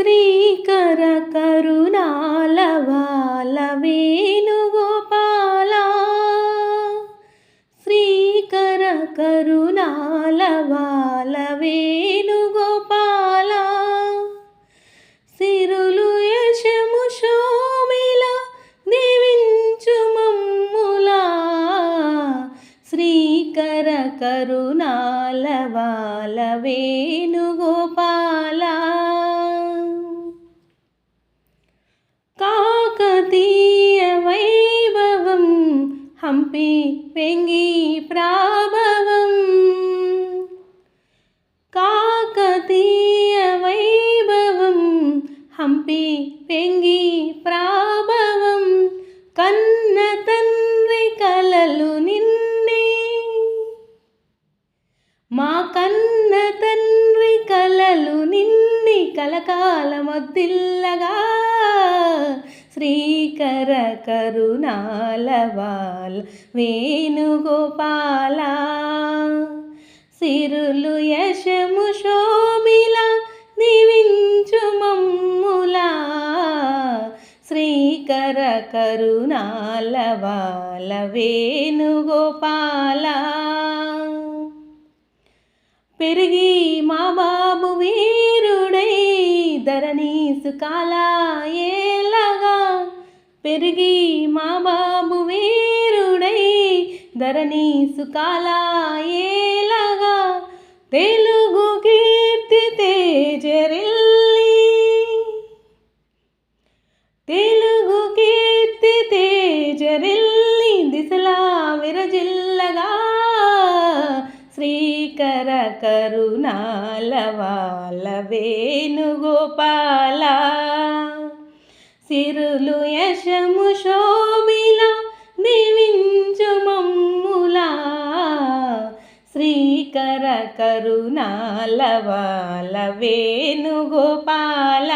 శ్రీకర కరుణాలవాల వేణుగోపాల. శ్రీకర కరుణాలవాల వేణుగోపాల. సిరులు యశము శోమిల దీవించు మమ్ములా. శ్రీకర కరుణాలవాల వేణుగోపాల. హంపి వెంగి ప్రాభవం. కాకతీయ వైభవం హంపి వెంగి ప్రాభవం. కన్న తండ్రి కలలు నిన్నే. మా కన్న కలకాలమొద్దిల్లగా. శ్రీకర కరుణాలవాల్ వేణుగోపాల. సిరులు యశము శోభిల దివించు మమ్ములా. శ్రీకర కరుణాలవాల వేణుగోపాలా. పెరిగి మా బాబు వీరుడై ధరణి సుకాల ఏలగా పెరిగి మా బాబు వీరుడై ధరణి సుకాల ఏలగా కరుణాలవాల వేణుగోపాల సిరులు యశము శోభిల దీవించు మమ్ములా. శ్రీకర కరుణాలవాల వేణుగోపాల